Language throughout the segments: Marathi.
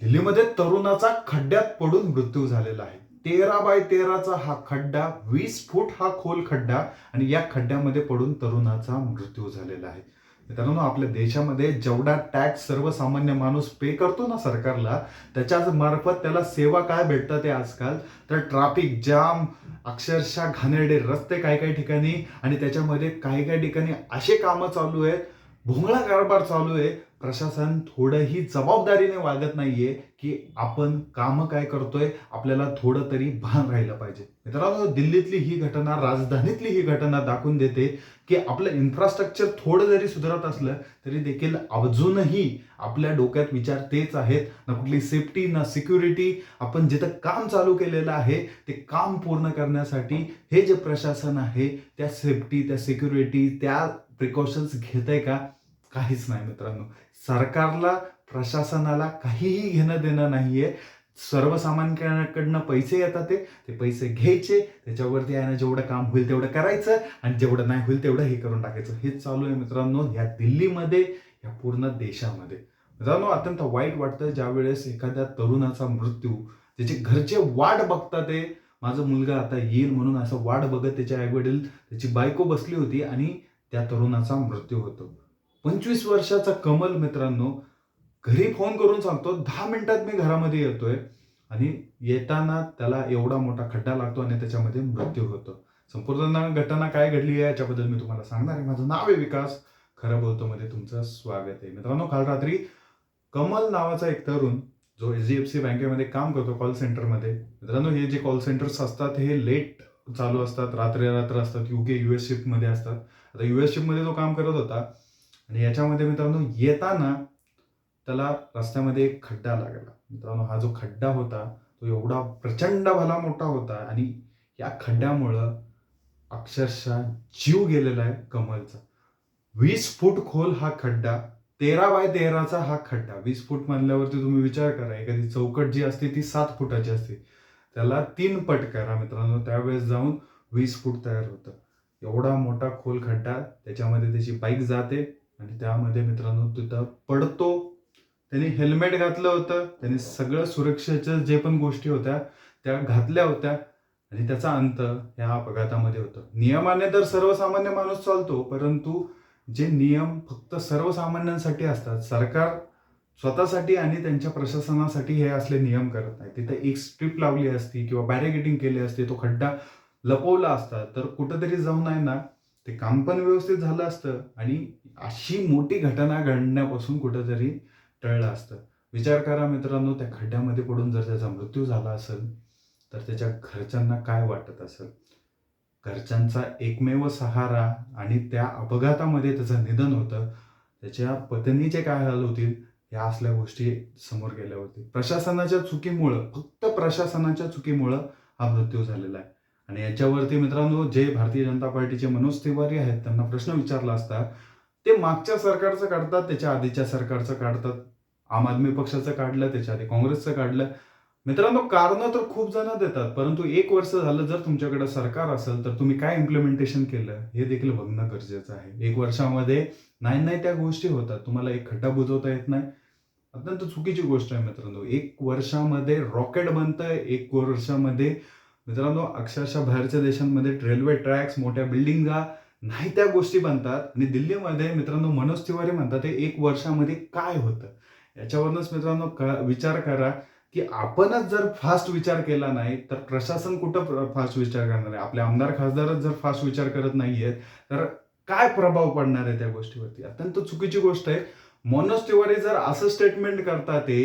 दिल्लीमध्ये तरुणाचा खड्ड्यात पडून मृत्यू झालेला आहे. तेरा बाय तेराचा हा खड्डा वीस फूट हा खोल खड्डा आणि या खड्ड्यामध्ये पडून तरुणाचा मृत्यू झालेला आहे. मित्रांनो आपल्या देशामध्ये जेवढा टॅक्स सर्वसामान्य माणूस पे करतो ना सरकारला त्याच्याच मार्फत त्याला सेवा काय भेटतात ते आजकाल? तर ट्रॅफिक जाम अक्षरशः घाणेरडे रस्ते काही काही ठिकाणी आणि त्याच्यामध्ये काही काही ठिकाणी असे कामं चालू आहेत भोंगळा कारभार चालू आहे प्रशासन थोडंही जबाबदारीने वागत नाहीये की आपण कामं काय करतोय आपल्याला थोडं तरी भान राहिलं पाहिजे. मित्रांनो दिल्लीतली ही घटना राजधानीतली ही घटना दाखवून देते की आपलं इन्फ्रास्ट्रक्चर थोडं जरी सुधारत असलं तरी देखील अजूनही आपल्या डोक्यात विचार तेच आहेत. ना कुठली सेफ्टी ना सिक्युरिटी आपण जिथं काम चालू केलेलं आहे ते काम पूर्ण करण्यासाठी हे जे प्रशासन आहे त्या सेफ्टी त्या सिक्युरिटी त्या प्रिकॉशन्स घेत आहे का? काहीच नाही मित्रांनो. सरकारला प्रशासनाला काहीही घेणं देणं नाहीये. सर्वसामान्यांकडनं पैसे येतात ते ते पैसे घ्यायचे त्याच्यावरती आहे ना जेवढं काम होईल तेवढं करायचं आणि जेवढं नाही होईल तेवढं हे करून टाकायचं. हेच चालू आहे मित्रांनो या दिल्लीमध्ये या पूर्ण देशामध्ये. मित्रांनो अत्यंत वाईट वाटतं ज्या वेळेस एखाद्या तरुणाचा मृत्यू त्याचे घरचे वाट बघतात ते. माझा मुलगा आता येईल म्हणून असं वाट बघत त्याचे आईवडील त्याची बायको बसली होती आणि त्या तरुणाचा मृत्यू होतो. पंचवीस वर्षाचा कमल मित्रांनो घरी फोन करून सांगतो दहा मिनिटात मी घरामध्ये येतोय आणि येताना त्याला एवढा मोठा खड्डा लागतो आणि त्याच्यामध्ये मृत्यू होतो. संपूर्ण घटना काय घडली आहे याच्याबद्दल मी तुम्हाला सांगणार आहे. माझं नाव आहे विकास खरं बोलतो मध्ये तुमचं स्वागत आहे. मित्रांनो काल रात्री कमल नावाचा एक तरुण जो एच डी एफ सी बँकेमध्ये काम करतो कॉल सेंटरमध्ये मित्रांनो हे जे कॉल सेंटर्स असतात हे लेट चालू असतात रात्री रात्र असतात युके युएस शिफ्टमध्ये असतात. आता युएस शिफ्टमध्ये जो काम करत होता आणि याच्यामध्ये मित्रांनो येताना त्याला रस्त्यामध्ये एक खड्डा लागला. मित्रांनो हा जो खड्डा होता तो एवढा प्रचंड भला मोठा होता आणि या खड्ड्यामुळं अक्षरशः जीव गेलेला आहे कमलचा. वीस फूट खोल हा खड्डा तेरा बाय तेराचा हा खड्डा. वीस फूट म्हणल्यावरती तुम्ही विचार करा एखादी चौकट जी असते ती सात फुटाची असते. त्याला तीन पट करा मित्रांनो त्यावेळेस जाऊन वीस फूट तयार होतं. एवढा मोठा खोल खड्डा त्याच्यामध्ये त्याची बाईक जाते आणि त्यामध्ये मित्रांनो तिथं पडतो. त्यांनी हेल्मेट घातलं होतं. त्यांनी सगळं सुरक्षेच्या जे पण गोष्टी होत्या त्या घातल्या होत्या. आणि त्याचा अंत ह्या अपघातामध्ये होतं. नियमाने तर सर्वसामान्य माणूस चालतो परंतु जे नियम फक्त सर्वसामान्यांसाठी असतात सरकार स्वतःसाठी आणि त्यांच्या प्रशासनासाठी हे असले नियम करत नाही. तिथे एक स्ट्रीप लावली असती किंवा बॅरिगेटिंग केली असती तो खड्डा लपवला असता तर कुठंतरी जाऊन आहे ना ते काम पण व्यवस्थित झालं असतं आणि अशी मोठी घटना घडण्यापासून कुठंतरी टळलं असतं. विचार करा मित्रांनो त्या खड्ड्यामध्ये पडून जर त्याचा मृत्यू झाला असेल तर त्याच्या घरच्यांना काय वाटत असेल? घरच्यांचा एकमेव सहारा आणि त्या अपघातामध्ये त्याचं निधन होतं त्याच्या पत्नीचे काय हाल होतील या असल्या गोष्टी समोर गेल्या होती प्रशासनाच्या चुकीमुळं फक्त प्रशासनाच्या चुकीमुळं हा मृत्यू झालेला आहे. आणि याच्यावरती मित्रांनो जे भारतीय जनता पार्टीचे मनोज तिवारी आहेत त्यांना प्रश्न विचारला असता ते मागच्या सरकारचं काढतात त्याच्या आधीच्या सरकारचं काढतात आम आदमी पक्षाचं काढलं त्याच्या आधी काँग्रेसचं काढलं. मित्रांनो कारणं तर खूप जण देतात परंतु एक वर्ष झालं जर तुमच्याकडे सरकार असेल तर तुम्ही काय इम्प्लिमेंटेशन केलं हे देखील बघणं गरजेचं आहे. एक वर्षामध्ये नाही नाही त्या गोष्टी होतात तुम्हाला एक खड्डा बुजवता येत नाही. अत्यंत चुकीची गोष्ट आहे मित्रांनो एक वर्षामध्ये रॉकेट बनतंय एक वर्षामध्ये मित्रांनो अक्षरशः बाहेरच्या देशांमध्ये रेल्वे ट्रॅक्स मोठ्या बिल्डिंगा नाही त्या गोष्टी बनतात. आणि दिल्लीमध्ये मित्रांनो मनोज तिवारी म्हणतात ते एक वर्षामध्ये काय होतं? याच्यावरूनच मित्रांनो क विचार करा की आपणच जर फास्ट विचार केला नाही तर प्रशासन कुठं फास्ट विचार करणार आहे? आपले आमदार खासदारच जर फास्ट विचार करत नाहीयेत तर काय प्रभाव पडणार आहे त्या गोष्टीवरती? अत्यंत चुकीची गोष्ट आहे. मनोज तिवारी जर असं स्टेटमेंट करतात ते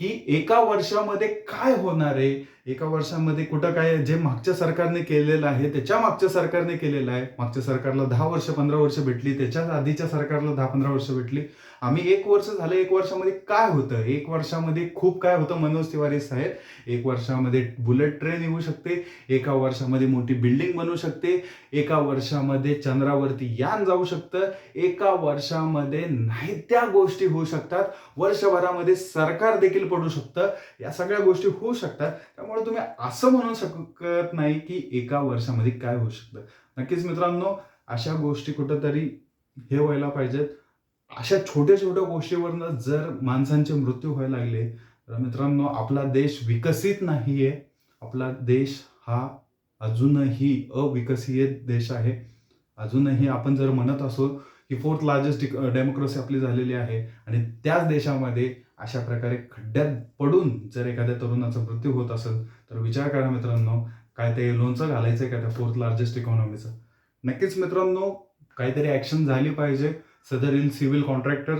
की एका वर्षामध्ये काय होणार आहे? एका वर्षामध्ये कुठं काय जे मागच्या सरकारने केलेलं आहे त्याच्या मागच्या सरकारने केलेलं आहे. मागच्या सरकारला दहा वर्ष पंधरा वर्ष भेटली त्याच्या आधीच्या सरकारला दहा पंधरा वर्ष भेटली. आम्ही एक वर्ष झालं एक वर्षामध्ये काय होतं? एक वर्षामध्ये खूप काय होतं मनोज तिवारी साहेब? एक वर्षामध्ये बुलेट ट्रेन येऊ शकते एका वर्षामध्ये मोठी बिल्डिंग बनू शकते एका वर्षामध्ये चंद्रावरती यान जाऊ शकतं एका वर्षामध्ये नाही त्या गोष्टी होऊ शकतात. वर्षभरामध्ये सरकार देखील पडू शकतं. या सगळ्या गोष्टी होऊ शकतात. त्यामुळे तुम्ही असं म्हणू शकत नाही की एका वर्षामध्ये काय होऊ शकतं. नक्कीच मित्रांनो अशा गोष्टी कुठंतरी हे व्हायला पाहिजेत. अशा छोट्या छोट्या गोष्टीवरनं जर माणसांचे मृत्यू व्हायला लागले तर मित्रांनो आपला देश विकसित नाही आहे आपला देश हा अजूनही अविकसित देश आहे. अजूनही आपण जर म्हणत असो की फोर्थ लार्जेस्ट डेमोक्रेसी आपली झालेली आहे आणि त्याच देशामध्ये अशा प्रकारे खड्ड्यात पडून जर एखाद्या तरुणाचा मृत्यू होत असेल तर विचार करा मित्रांनो काय ते लोणचं घालायचं आहे का त्या फोर्थ लार्जेस्ट इकॉनॉमीचं नक्कीच मित्रांनो काहीतरी ॲक्शन झाली पाहिजे. सदरील सिव्हिल कॉन्ट्रॅक्टर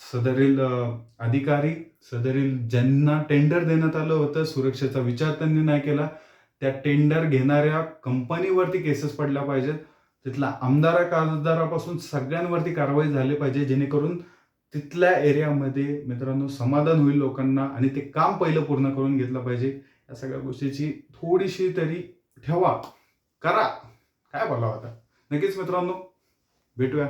सदरील अधिकारी सदरील ज्यांना टेंडर देण्यात आलं होतं सुरक्षेचा विचार त्यांनी नाही केला त्या टेंडर घेणाऱ्या कंपनीवरती केसेस पडल्या पाहिजेत. तिथला आमदारा खासदारापासून सगळ्यांवरती कारवाई झाली पाहिजे जेणेकरून तिथल्या एरियामध्ये मित्रांनो समाधान होईल लोकांना आणि ते काम पहिलं पूर्ण करून घेतलं पाहिजे. या सगळ्या गोष्टीची थोडीशी तरी ठेवा. करा. काय बोलावं आता? नक्कीच मित्रांनो भेटूया.